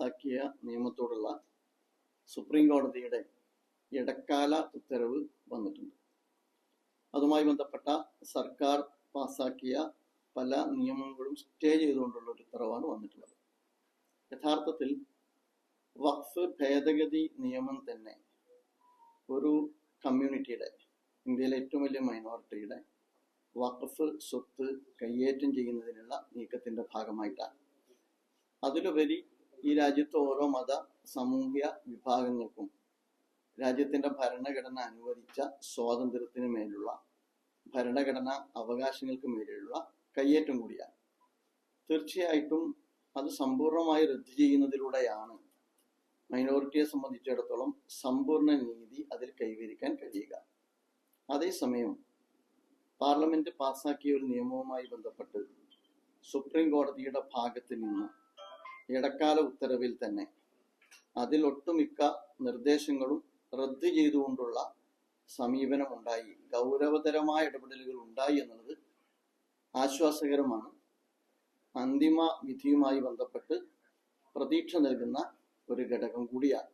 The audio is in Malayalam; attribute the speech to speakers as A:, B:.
A: പാസാക്കിയ നിയമത്തോടുള്ള സുപ്രീം കോടതിയുടെ ഇടക്കാല ഉത്തരവ് വന്നിട്ടുണ്ട്. അതുമായി ബന്ധപ്പെട്ട സർക്കാർ പാസാക്കിയ പല നിയമങ്ങളും സ്റ്റേ ചെയ്തുകൊണ്ടുള്ള ഒരു ഉത്തരവാണ് വന്നിട്ടുള്ളത്. യഥാർത്ഥത്തിൽ വഖഫ് ഭേദഗതി നിയമം തന്നെ ഒരു കമ്മ്യൂണിറ്റിയുടെ ഇന്ത്യയിലെ ഏറ്റവും വലിയ മൈനോറിറ്റിയുടെ വഖഫ് സ്വത്ത് കൈയേറ്റം ചെയ്യുന്നതിനുള്ള നീക്കത്തിന്റെ ഭാഗമായിട്ടാണ്. അതിലുപരി ഈ രാജ്യത്ത് ഓരോ മത സാമൂഹ്യ വിഭാഗങ്ങൾക്കും രാജ്യത്തിന്റെ ഭരണഘടന അനുവദിച്ച സ്വാതന്ത്ര്യത്തിന് മേലുള്ള ഭരണഘടനാ അവകാശങ്ങൾക്ക് മേലുള്ള കയ്യേറ്റം കൂടിയാണ്. തീർച്ചയായിട്ടും അത് സമ്പൂർണമായി റദ്ദു ചെയ്യുന്നതിലൂടെയാണ് മൈനോറിറ്റിയെ സംബന്ധിച്ചിടത്തോളം സമ്പൂർണ നീതി അതിൽ കൈവരിക്കാൻ കഴിയുക. അതേസമയം പാർലമെന്റ് പാസാക്കിയ ഒരു നിയമവുമായി ബന്ധപ്പെട്ട് സുപ്രീം കോടതിയുടെ ഭാഗത്ത് നിന്ന് ഇടക്കാല ഉത്തരവിൽ തന്നെ. അതിൽ ഒട്ടുമിക്ക നിർദ്ദേശങ്ങളും റദ്ദ് ചെയ്തുകൊണ്ടുള്ള സമീപനം ഉണ്ടായി ഗൗരവതരമായ ഇടപെടലുകൾ ഉണ്ടായി എന്നുള്ളത് ആശ്വാസകരമാണ്. അന്തിമ വിധിയുമായി ബന്ധപ്പെട്ട് പ്രതീക്ഷ നൽകുന്ന ഒരു ഘടകം കൂടിയാണ്.